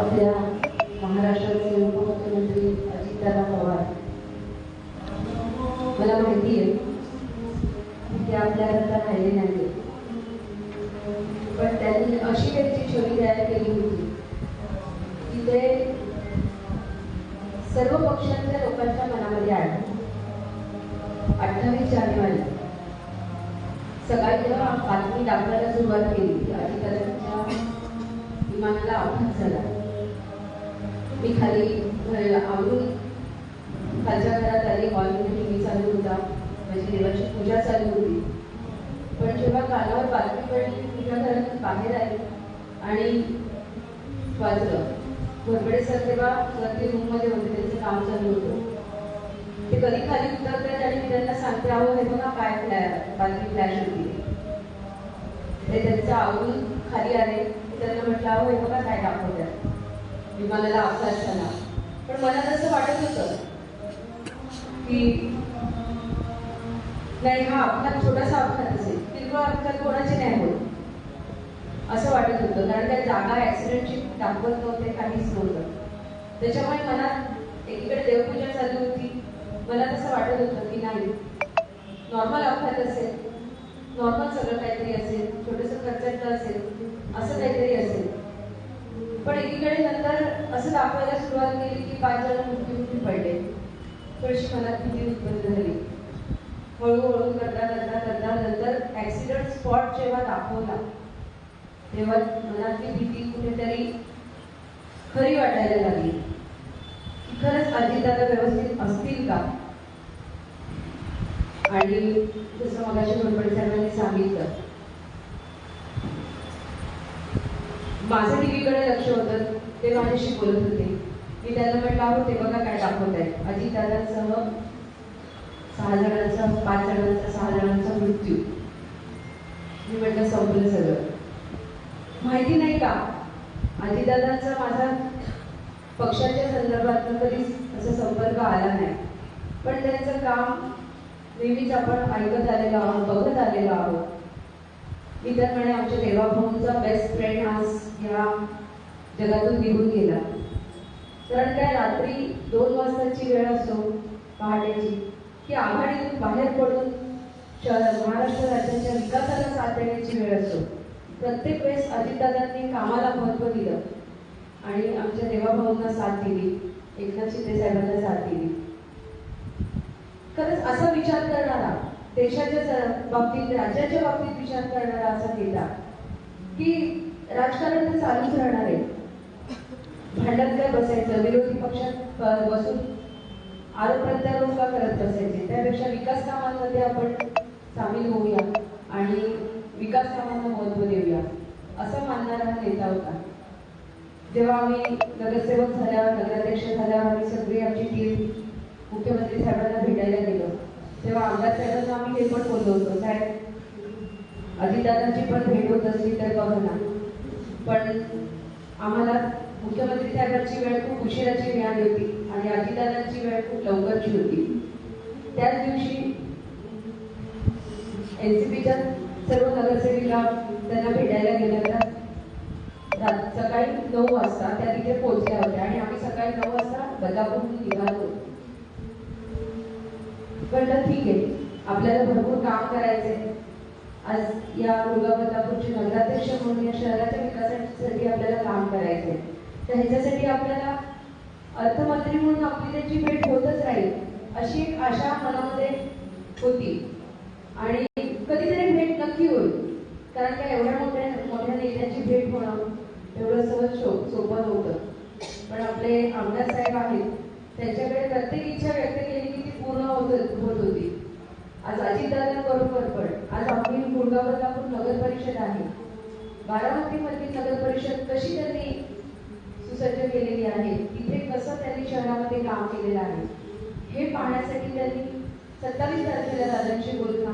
आपल्या महाराष्ट्राचे उपमुख्यमंत्री अजितदादा पवार. मला माहिती आहे की ते आपल्याकरता राहिले नाही पण त्यांनी अशी त्यांची छवी तयार केली होती की ते सर्व पक्षांच्या लोकांच्या मनामध्ये आले. अठ्ठावीस जानेवारी सकाळी जेव्हा बातमी दाखवायला सुरुवात केली की अजितदादांच्या विमानाला अपघात झाला. मी खाली आवरून खालच्या घरात आली हॉलमध्ये टी व्ही चालू होता. माझी देवाची पूजा चालू होती. पण जेव्हा कानावर बातमी पडली मी तुझ्या बाहेर आली आणि वाजलं घोरपडे सर तेव्हा वरती रूममध्ये होते त्यांचं काम चालू होतं. ते कधी खाली उतरतात आणि मी त्यांना सांगते अहो हे बघा काय फ्लॅ बातमी फ्लॅश होती. ते त्यांचं आवरून खाली आले. त्यांना म्हटलं अहो हे बघा काय दाखवतात विमानाला अपघात असताना पण मला तसं वाटत होतं की नाही हा अपघात छोटासा अपघात असेल. किरकोळ अपघात कोणाचे नाही होत. असं वाटत होतं. कारण त्या जागा ऍक्सिडेंटची दाखवत नव्हते काहीच नव्हतं. त्याच्यामुळे मनात एकीकडे देवपूजा चालू होती. मला तसं वाटत होतं की नाही नॉर्मल अपघात असेल. नॉर्मल सगळं काहीतरी असेल. छोटंसं खर्चातलं असेल. असं काहीतरी असेल. पण एकीकडे नंतर असं दाखवायला सुरुवात केली की पाच जण मृत्युमुखी पडले. थोडीशी मनात भीती उत्पन्न झाली. हळूहळू करता करता करता नंतर ऍक्सिडेंट स्पॉट जेव्हा दाखवला तेव्हा मनातली भीती कुठेतरी खरी वाटायला लागली. की खरंच अजितदादा व्यवस्थित असतील का? आणि जसं मगाशी घोरपडे साहेबांनी सांगितलं माझं टीव्हीकडे लक्ष होतं ते माझ्याशी बोलत होते. मी त्यांना म्हटलं अहो ते बघा काय दाखवत आहे अजितदादांसह सहा जणांचा पाच जणांचा सहा जणांचा मृत्यू. मी म्हटलं संपलं सगळं. माहिती नाही का? अजितदादांचा माझा पक्षाच्या संदर्भात कधीच असा संपर्क आला नाही. पण त्यांचं काम नेहमीच आपण ऐकत आलेलो आहोत बघत आलेलो आहोत. मी तर म्हणे आमच्या देवाभाऊंचा बेस्ट फ्रेंड आज या जगातून निघून गेला. कारण काय रात्री दोन वाजताची वेळ असो पहाटेची की आघाडीतून बाहेर पडून शहर महाराष्ट्र राज्याच्या विकासाला साथ देण्याची वेळ असो प्रत्येक वेळेस अजितदादांनी कामाला महत्त्व दिलं. आणि आमच्या देवाभाऊंना साथ दिली एकनाथ शिंदे साहेबांना साथ दिली. खरंच असा विचार करणारा देशाच्या बाबतीत राज्याच्या बाबतीत विचार करणारा असा नेता की राजकारण तर चालूच राहणार आहे. भांडत काय बसायचं विरोधी पक्षात बसून आरोप प्रत्यारोप का करत बसायचे. त्यापेक्षा विकास कामांमध्ये आपण सामील होऊया आणि विकास कामांना महत्त्व देऊया असं मानणारा हा नेता होता. जेव्हा आम्ही नगरसेवक झाल्यावर नगराध्यक्ष झाल्यावर आम्ही सगळी आमची टीम मुख्यमंत्री साहेबांना भेटायला गेलो. तेव्हा आमदार साहेबांना आम्ही हे पण बोललो होतो साहेब अजितदादांची पण भेट होत असली तर बघा ना. पण आम्हाला मुख्यमंत्री साहेबांची वेळ खूप उशिराची मिळाली होती आणि अजितदादांची वेळ खूप लवकरची होती. त्याच दिवशी एनसीपीच्या सर्व नगरसेविका त्यांना भेटायला गेल्या तर सकाळी नऊ वाजता त्या तिथे पोहोचल्या होत्या आणि आम्ही सकाळी नऊ वाजता बदलापूरहून निघालो. होतो. म्हटलं ठीक आहे आपल्याला भरपूर काम करायचंय. आज या मुलगा बदलापूरचे नगराध्यक्ष म्हणून या शहराच्या विकासासाठी आपल्याला काम करायचंय. तर ह्याच्यासाठी आपल्याला अर्थमंत्री म्हणून आपली त्याची भेट होतच राहील अशी एक आशा मनामध्ये होती. आणि कधीतरी भेट नक्की होईल कारण का एवढ्या मोठ्या मोठ्या नेत्याची भेट होणं एवढं सहज शो सोपं नव्हतं. पण आपले आमदार साहेब आहेत त्यांच्याकडे प्रत्येक इच्छा व्यक्त केली की ती पूर्ण होत होत होती. आज अजितदादांबरोबर पण आज आपली मुलगा बदलापूर नगर परिषद आहे. बारामतीमधली नगर परिषद कशी त्यांनी सुसज्ज केलेली आहे? तिथे कसं त्यांनी शहरामध्ये काम केलेलं आहे? हे पाहण्यासाठी त्यांनी सत्तावीस तारखेला दादांशी बोलून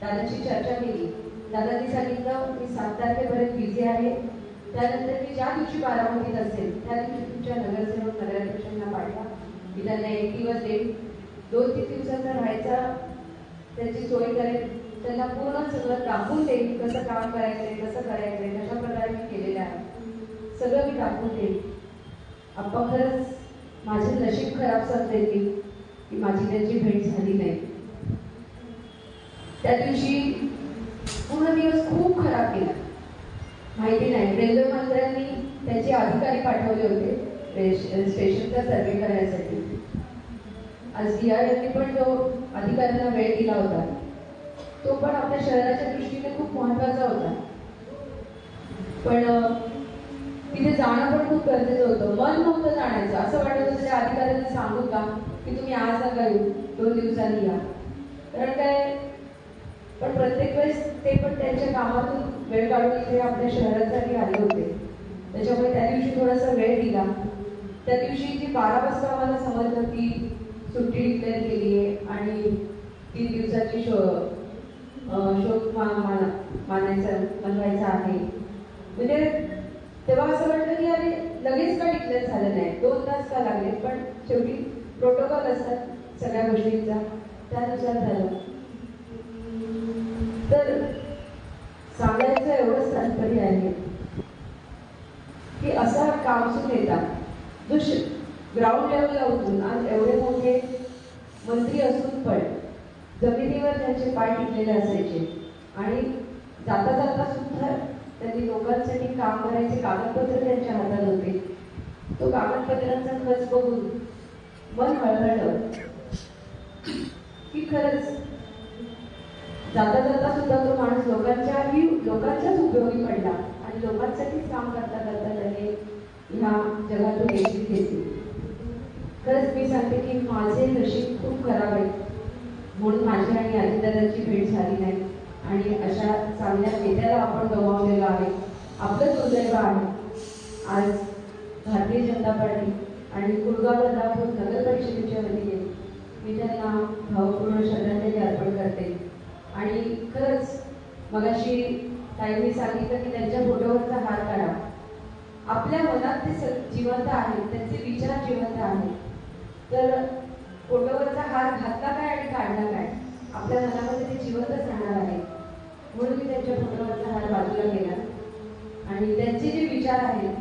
दादांशी चर्चा केली. दादांनी सांगितलं मी सात तारखेपर्यंत बिझी आहे. त्यानंतर मी ज्या दिवशी बारामतीत असेल त्या दिवशी तुमच्या नगरसेवक नगराध्यक्षांना पाठवा. मी त्यांना एक दिवस देईन. दोन तीन दिवसाचा राहायचा त्याची सोय करेल त्यांना पूर्ण सगळं दाखवून देईन कसं काम करायचंय कसं करायचंय कशा प्रकारे मी केलेलं आहे. सगळं मी दाखवून देईन. आप्पा खरंच माझे नशीब खराब समजेल की की माझी त्यांची भेट झाली नाही. त्या दिवशी पूर्ण दिवस खूप खराब गेला माहिती नाही. रेल्वे मंत्र्यांनी त्यांचे अधिकारी पाठवले होते स्टेशनचा सर्वे करण्यासाठी आज या यांनी पण जो अधिकाऱ्यांना वेळ दिला होता तो पण आपल्या शहराच्या दृष्टीने खूप महत्त्वाचा होता. पण तिथे जाणं पण खूप गरजेचं होतं. मन नव्हतं जाण्याचं. असं वाटत होतं त्या अधिकाऱ्यांना सांगू का की तुम्ही आज नका येऊ दोन दिवसांनी या. कारण काय पण प्रत्येक वेळेस ते पण त्यांच्या कामातून वेळ काढून इथे आपल्या शहरासाठी आले होते त्याच्यामुळे त्या दिवशी थोडासा वेळ दिला त्या दिवशी जी बारा वाजता मला समजलं की सुट्टी डिक्लेअर केली आहे आणि तीन दिवसाची शो शोध शोक मानायचा मनवायचा आहे. म्हणजे तेव्हा असं वाटलं की अरे लगेच का डिक्लेअर झालं नाही? दोन तास का लागले? पण शेवटी प्रोटोकॉल असतात सगळ्या गोष्टींचा. त्यानुसार झालं. तर सांगायचं एवढंच तात्पर्य आहे की असा कामसून येतात जो ग्राउंड लेवलला उतरून आज एवढे मोठे मंत्री असून पण जमिनीवर त्यांचे पाय टिकलेले असायचे. आणि जाता जाता सुद्धा त्यांनी लोकांसाठी काम करायचे कागदपत्र त्यांच्या हातात होते. तो कागदपत्रांचा खर्च बघून मन हळहळलं की खरंच जाता जाता सुद्धा तो माणूस लोकांच्याही लोकांच्याच उपयोगी पडला आणि लोकांसाठीच काम करता करता त्याने ह्या जगातून एंट्री घेतली. खरंच मी सांगते की माझे नशीब खूप खराब आहे. म्हणून माझी आणि आजीदादाची भेट झाली नाही. आणि अशा चांगल्या नेत्याला आपण गमावलेलं आहे. आपलं दुर्दैव आहे. आज भारतीय जनता पार्टी आणि कुलगाव बदलापूर नगर परिषदेच्या वतीने मी त्यांना भावपूर्ण श्रद्धांजली अर्पण करते. आणि खरंच मगाशी ताईंनी सांगितलं की त्यांच्या फोटोवरचा हात काढा. आपल्या मनात ते स- जिवंत आहे त्यांचे विचार जिवंत आहेत. तर फोटोवरचा हार घातला काय आणि काढला काय? आपल्या मनामध्ये ते जिवंतच राहणार आहे. म्हणून मी त्यांच्या फोटोवरचा हार बाजूला केला. आणि त्यांचे जे विचार आहेत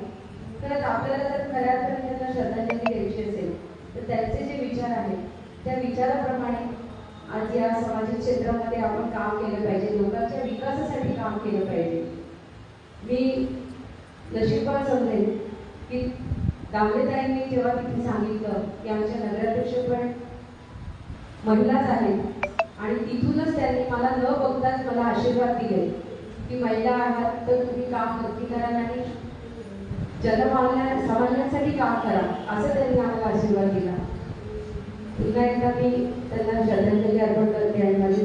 खरंच आपल्याला जर खऱ्या अर्थाने त्यांना श्रद्धांजली द्यायची असेल तर त्यांचे जे विचार आहेत त्या विचाराप्रमाणे आज या सामाजिक क्षेत्रामध्ये आपण काम केलं पाहिजे लोकांच्या विकासासाठी काम केलं पाहिजे. मी नशीबवान समजेल की दामलेताईंनी जेव्हा तिथे सांगितलं की आमच्या नगराध्यक्ष पण महिलाच आहेत आणि तिथूनच त्यांनी मला न बघताच मला आशीर्वाद दिले की महिला आहात तर तुम्ही काम नक्की करा आणि जनमान्य सामान्यांसाठी काम करा असं त्यांनी आम्हाला आशीर्वाद दिला. पुन्हा एकदा मी त्यांना श्रद्धांजली अर्पण करते आणि माझी